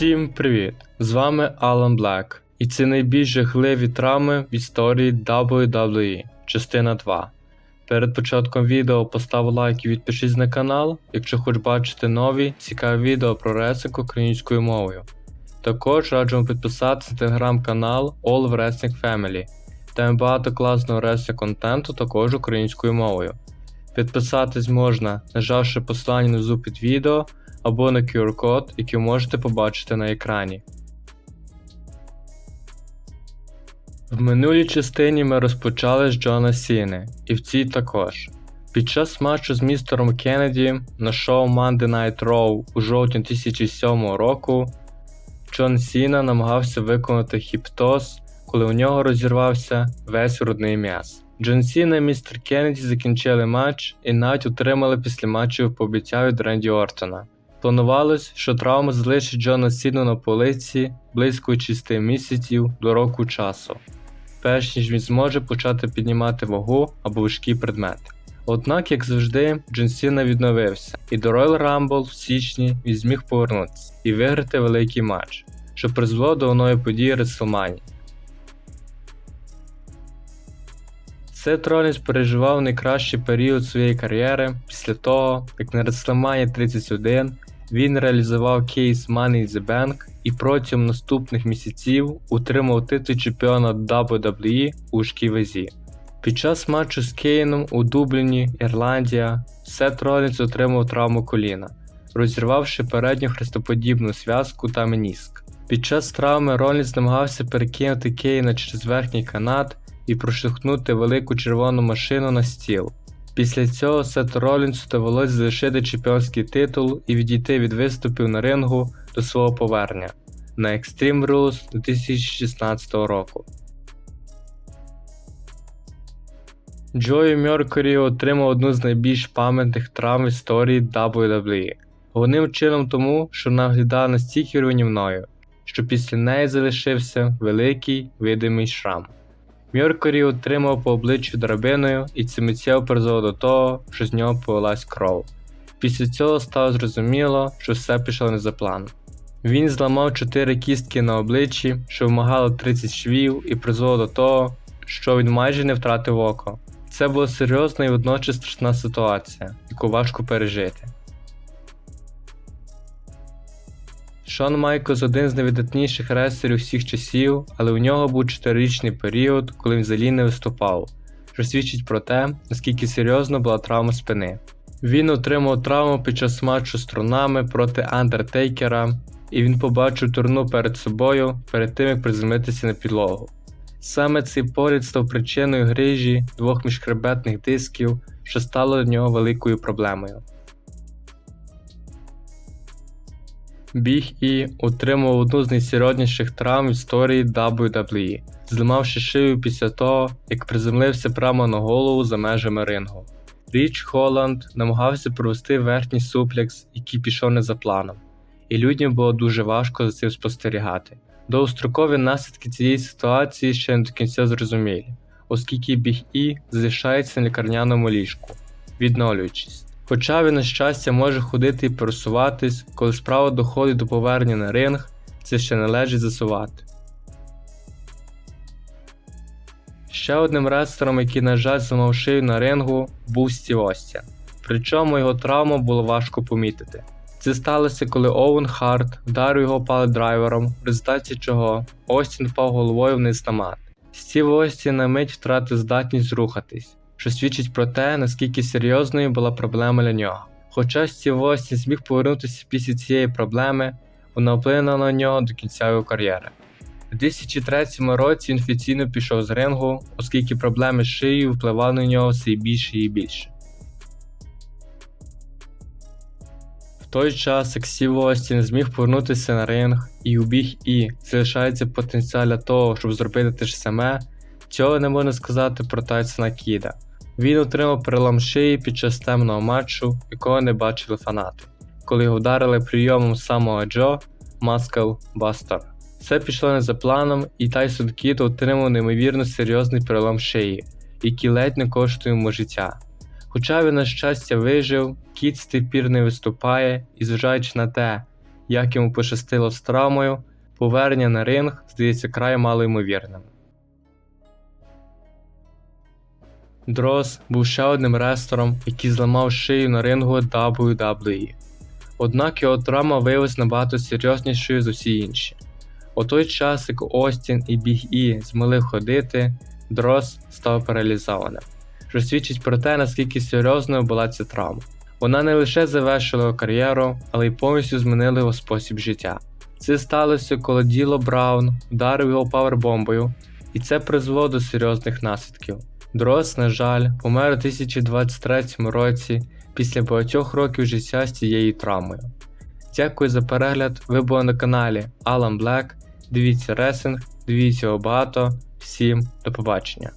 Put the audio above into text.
Всім привіт! З вами Алан Блек, і це найбільш жахливі травми в історії WWE, частина 2. Перед початком відео постав лайк і підпишись на канал, якщо хочеш бачити нові цікаві відео про ресинг українською мовою. Також раджу вам підписатися на телеграм-канал All Wrestling Family, там багато класного рестлинг контенту також українською мовою. Підписатись можна, нажавши посилання внизу під відео або на QR-код, який можете побачити на екрані. В минулій частині ми розпочали з Джона Сіни, і в цій також. Під час матчу з містером Кеннеді на шоу Monday Night Raw у жовтні 2007 року Джон Сіна намагався виконати хіптоз, коли у нього розірвався весь грудний м'яз. Джон Сіна і містер Кеннеді закінчили матч і навіть отримали після матчу пообіцяв від Ренді Ортона. Планувалось, що травма залишить Джона Сіну на полиці близько 6 місяців до року часу, перш ніж він зможе почати піднімати вагу або важкі предмети. Однак, як завжди, Джон Сіна відновився, і до Royal Rumble в січні він зміг повернутися і виграти великий матч, що призвело до нової події WrestleMania. Сет Ролінс переживав найкращий період своєї кар'єри після того, як на WrestleMania 31 він реалізував кейс Money in the Bank і протягом наступних місяців утримав титул чемпіона WWE у важкій вазі. Під час матчу з Кейном у Дубліні, Ірландія, Сет Ролінс отримав травму коліна, розірвавши передню хрестоподібну зв'язку та меніск. Під час травми Ролінс намагався перекинути Кейна через верхній канат і проштовхнути велику червону машину на стіл. Після цього Сету Ролінсу довелось залишити чемпіонський титул і відійти від виступів на рингу до свого повернення на Extreme Rules 2016 року. Джої Меркурі отримав одну з найбільш пам'ятних травм історії WWE. Головним чином тому, що вона виглядала настільки руйнівною, що після неї залишився великий видимий шрам. Меркурі отримав по обличчю драбиною і це миттєво призвело до того, що з нього полилась кров. Після цього стало зрозуміло, що все пішло не за планом. Він зламав 4 кістки на обличчі, що вимагало 30 швів, і призвело до того, що він майже не втратив око. Це була серйозна і водночас страшна ситуація, яку важко пережити. Шон Майклс один з найвидатніших рестлерів всіх часів, але у нього був 4-річний період, коли він взагалі не виступав, що свідчить про те, наскільки серйозно була травма спини. Він отримав травму під час матчу з трунами проти Андертейкера, і він побачив турну перед собою перед тим як приземлитися на підлогу. Саме цей погляд став причиною грижі двох міжхребетних дисків, що стало для нього великою проблемою. Біг І отримав одну з найсерйозніших травм в історії WWE, зламавши шию після того, як приземлився прямо на голову за межами рингу. Річ Холланд намагався провести верхній суплекс, який пішов не за планом, і людям було дуже важко за цим спостерігати. Довгострокові наслідки цієї ситуації ще не до кінця зрозумілі, оскільки біг І залишається на лікарняному ліжку, відновлюючись. Хоча він, на щастя, може ходити і пересуватись, коли справа доходить до повернення на ринг, це ще належить засувати. Ще одним рестлером, який, на жаль, зламав шию на рингу, був Стів Остін. Причому його травму було важко помітити. Це сталося, коли Оуен Харт вдарив його паледрайвером, в результаті чого Остін впав головою вниз на мат. Стів Остін на мить втратив здатність рухатись що свідчить про те, наскільки серйозною була проблема для нього. Хоча Стів Остін зміг повернутися після цієї проблеми, вона вплинула на нього до кінця його кар'єри. У 2003 році він офіційно пішов з рингу, оскільки проблеми з шиєю впливали на нього все більше і більше. В той час, як Стів Остін зміг повернутися на ринг і у біг І залишається потенціал для того, щоб зробити те ж саме, цього не можна сказати про Тайсона Кіда. Він отримав перелом шиї під час темного матчу, якого не бачили фанати, коли його вдарили прийомом самого Джо Маскал Бастер. Все пішло не за планом, і Тайсон Кіт отримав неймовірно серйозний перелом шиї, який ледь не коштує йому життя. Хоча він, на щастя, вижив, кіт з тих пір не виступає і, зважаючи на те, як йому пощастило з травмою, повернення на ринг здається край малоймовірним. Дрос був ще одним рестором, який зламав шию на рингу WWE. Однак його травма виявилася набагато серйознішою за всі інші. У той час, як Остін і Біг І змогли ходити, Дрос став паралізованим, що свідчить про те, наскільки серйозною була ця травма. Вона не лише завершила його кар'єру, але й повністю змінила його спосіб життя. Це сталося, коли Діло Браун вдарив його павербомбою, і це призвело до серйозних наслідків. Дрос, на жаль, помер у 2023 році після багатьох років життя з цією травмою. Дякую за перегляд. Ви були на каналі Alan Black. Дивіться ресинг, дивіться багато. Всім до побачення.